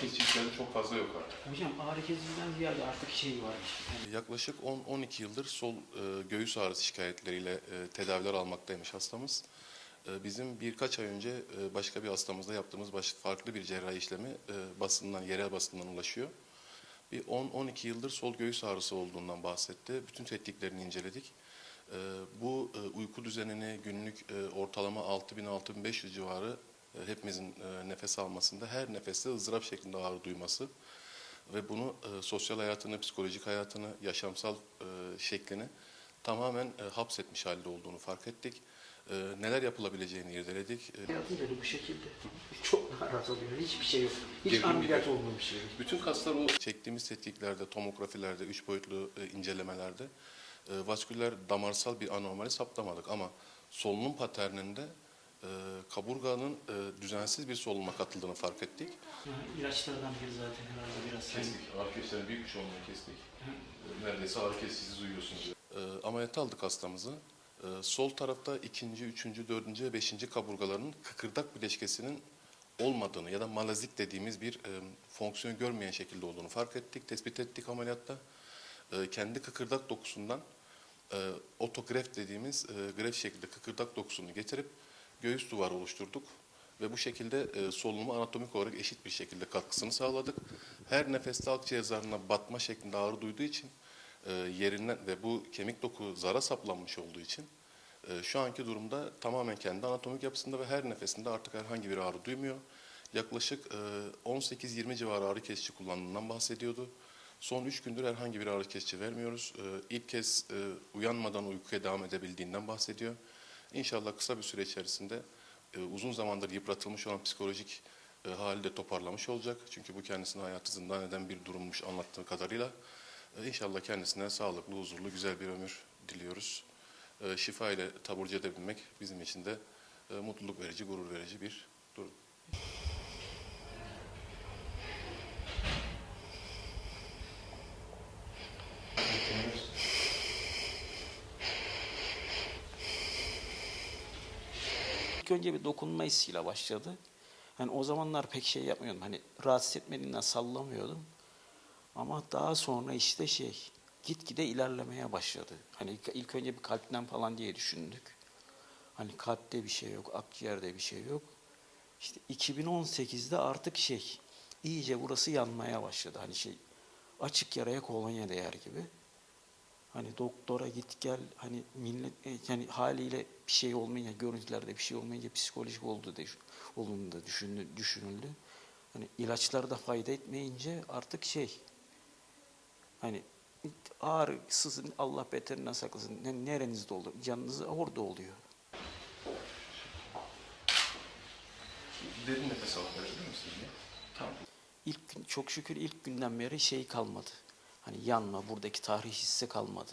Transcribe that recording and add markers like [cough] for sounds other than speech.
kesiciklerde çok fazla yok artık. Hocam ağrı kesiciden ziyade artık şey varmış. Yani Yaklaşık 10-12 yıldır sol e, göğüs ağrısı şikayetleriyle e, tedaviler almaktaymış hastamız. E, bizim birkaç ay önce e, başka bir hastamızda yaptığımız baş, farklı bir cerrahi işlemi e, basından, yerel basından ulaşıyor. Bir 10-12 yıldır sol göğüs ağrısı olduğundan bahsetti. Bütün tetkiklerini inceledik. E, bu e, uyku düzenini günlük e, ortalama 6000-6500 civarı hepimizin e, nefes almasında her nefeste ızdırap şeklinde ağrı duyması ve bunu e, sosyal hayatını, psikolojik hayatını, yaşamsal e, şeklini tamamen e, hapsetmiş halde olduğunu fark ettik. E, neler yapılabileceğini irdeledik. E, hayatında da bu şekilde. [laughs] Çok rahat oluyor. Hiçbir şey yok. Hiç Gerilim ameliyat olmamış şey. bütün kaslar o çektiğimiz tetkiklerde, tomografilerde, üç boyutlu e, incelemelerde e, vasküler damarsal bir anomali saptamadık ama solunum paterninde e, kaburganın e, düzensiz bir solunuma katıldığını fark ettik. Yani ilaçlardan biri zaten herhalde biraz sayın. Ağrı kesicilerin büyük bir çoğunluğunu kestik. Neredeyse ağrı kesicisiz uyuyorsunuz. E, ameliyata aldık hastamızı. E, sol tarafta ikinci, üçüncü, dördüncü ve beşinci kaburgaların kıkırdak bileşkesinin olmadığını ya da malazik dediğimiz bir e, fonksiyon görmeyen şekilde olduğunu fark ettik, tespit ettik ameliyatta. E, kendi kıkırdak dokusundan e, otogref dediğimiz e, gref şekilde kıkırdak dokusunu getirip göğüs duvarı oluşturduk ve bu şekilde e, solunumu anatomik olarak eşit bir şekilde katkısını sağladık. Her nefeste akciğer zarına batma şeklinde ağrı duyduğu için e, yerinden ve bu kemik doku zara saplanmış olduğu için e, şu anki durumda tamamen kendi anatomik yapısında ve her nefesinde artık herhangi bir ağrı duymuyor. Yaklaşık e, 18-20 civarı ağrı kesici kullandığından bahsediyordu. Son 3 gündür herhangi bir ağrı kesici vermiyoruz. E, ilk kez e, uyanmadan uykuya devam edebildiğinden bahsediyor. İnşallah kısa bir süre içerisinde e, uzun zamandır yıpratılmış olan psikolojik e, hali de toparlamış olacak. Çünkü bu kendisini hayatı zindan eden bir durummuş anlattığı kadarıyla. E, İnşallah kendisine sağlıklı, huzurlu, güzel bir ömür diliyoruz. E, şifa ile taburcu edebilmek bizim için de e, mutluluk verici, gurur verici bir durum. İlk önce bir dokunma hissiyle başladı. Hani o zamanlar pek şey yapmıyordum. Hani rahatsız etmediğinden sallamıyordum. Ama daha sonra işte şey gitgide ilerlemeye başladı. Hani ilk, ilk önce bir kalpten falan diye düşündük. Hani kalpte bir şey yok, akciğerde bir şey yok. İşte 2018'de artık şey iyice burası yanmaya başladı. Hani şey açık yaraya kolonya değer gibi. Hani doktora git gel hani millet e, yani haliyle bir şey olmayınca görüntülerde bir şey olmayınca psikolojik oldu da olduğunu da düşündü, düşünüldü. Hani ilaçlar da fayda etmeyince artık şey hani ağrı sızın Allah beterinden saklasın. Ne, nerenizde olur? Canınızda orada oluyor. Derin nefes alıp verebilir misiniz? Tamam. İlk gün, çok şükür ilk günden beri şey kalmadı. Hani yanma buradaki tarih hissi kalmadı.